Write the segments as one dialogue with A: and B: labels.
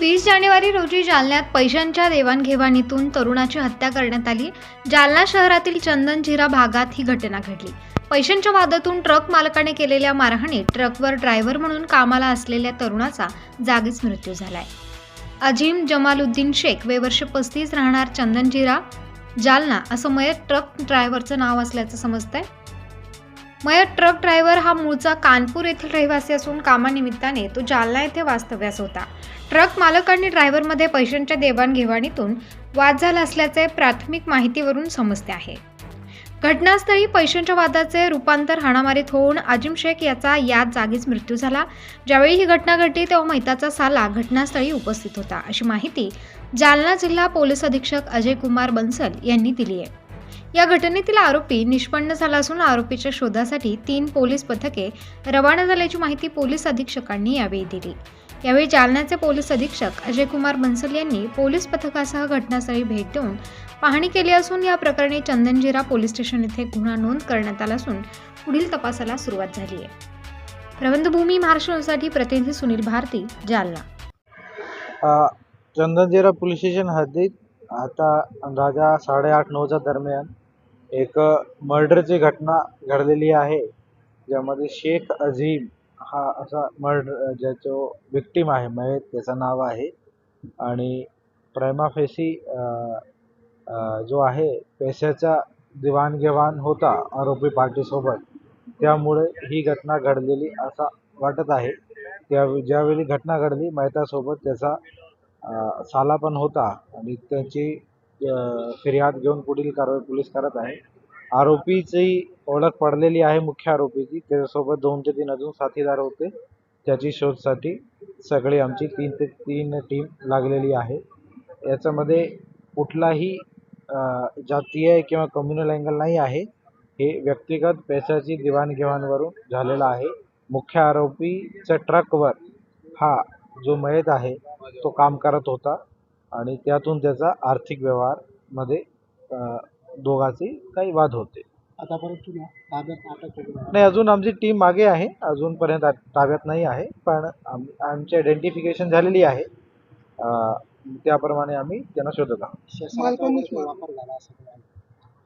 A: वीस जानेवारी रोजी जालन्यात पैशांच्या देवाणघेवाणीतून तरुणाची हत्या करण्यात आली. जालना शहरातील चंदनझिरा भागात ही घटना घडली. पैशांच्या वादातून ट्रक मालकाने केलेल्या मारहाणीत ट्रकवर ड्रायव्हर म्हणून कामाला असलेल्या तरुणाचा जागीच मृत्यू झालाय. अजिम जमालुद्दीन शेख वे वर्ष पस्तीस राहणार चंदनझिरा जालना असं मयत ट्रक ड्रायव्हरचं नाव असल्याचं समजतंय. मयत ट्रक ड्रायव्हर हा मूळचा कानपूर येथील रहिवासी असून कामानिमित्ताने तो जालना येथे वास्तव्यास होता. ट्रक मालक आणि ड्रायव्हरमध्ये पैशांच्या देवाणघेवाणीतून वाद झाला असल्याचे प्राथमिक माहितीवरून समजते आहे. घटनास्थळी पैशांच्या वादाचे रूपांतर हाणामारीत होऊन अजिम शेख याचा याच जागीच मृत्यू झाला. ज्यावेळी ही घटना घडली तेव्हा मैताचा साला घटनास्थळी उपस्थित होता अशी माहिती जालना जिल्हा पोलीस अधीक्षक अजय कुमार बन्सल यांनी दिली आहे. या घटनेतील आरोपी निष्पन्न झाला असून आरोपीच्या शोधासाठी तीन पोलीस पथके रवाना झाल्याची माहिती पोलीस अधीक्षकांनी यावेळी दिली. यावेळी जालन्याचे पोलीस अधीक्षक अजय कुमार बन्सल यांनी पोलीस पथकासह घटनास्थळी भेट देऊन पाहणी केली असून या प्रकरणी चंदनजिरा पोलीस स्टेशन येथे गुन्हा नोंद करण्यात आला असून पुढील तपासाला सुरुवात झाली आहे. प्रबंधभूमी महाराष्ट्रासाठी प्रतिनिधी सुनील भारती जालना.
B: चंदनजिरा पोलीस स्टेशन हद्दीत आता अंदाजा साडेआठ नऊच्या दरम्यान एक मर्डरची घटना घडलेली आहे ज्यामध्ये शेख अझीम हा असा मर्डर ज्याचं विक्टीम आहे मयत त्याचं नाव आहे. आणि प्रेमाफेसी जो आहे पैशाचा देवाणघेवाण होता आरोपी पार्टीसोबत. त्यामुळे ही घटना घडलेली असा वाटत आहे. त्या ज्यावेळी घटना घडली मयतासोबत त्याचा साला पण होता. आणि त्याची फिर्याद घेऊन पुढील कारवाई पोलीस करत आहे. आरोपीची ओळख पडलेली आहे मुख्य आरोपीची. त्याच्यासोबत दोन ते तीन अजून साथीदार होते. त्याची शोधसाठी सगळी आमची तीन ते तीन टीम लागलेली आहे. याच्यामध्ये कुठलाही जातीय किंवा कम्युनल अँगल नाही आहे. हे व्यक्तिगत पैशाची देवाणघेवाणवरून झालेलं आहे. मुख्य आरोपीच्या ट्रकवर हा जो मयत आहे तो काम करत होता. आणि त्यातून त्याचा आर्थिक व्यवहारमध्ये दोघांचे काही वाद होते.
C: आतापर्यंत तुला ताब्यात अटक केली नाही.
B: नाही अजून आमची टीम मागे आहे. अजूनपर्यंत आ- ताब्यात नाही आहे. पण आम आमची आयडेंटिफिकेशन झालेली आहे. अ, त्याप्रमाणे आम्ही त्यांना शोधत आहोत.
C: शस्त्राचा वगैरे वापर झाला असं काही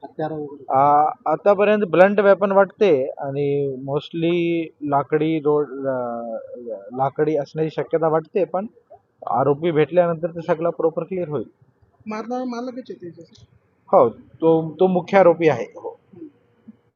C: हत्यारं वगैरे.
B: आ, आतापर्यंत ब्लंट वेपन वाटते आणि मोस्टली लाकडी रोड लाकडी असण्याची शक्यता वाटते. पण आरोपी भेटल्यानंतर ते सगळं प्रॉपर क्लिअर होईल.
C: मारणारा मालकच आहे
B: हो तो तो मुख्य आरोपी आहे. हो.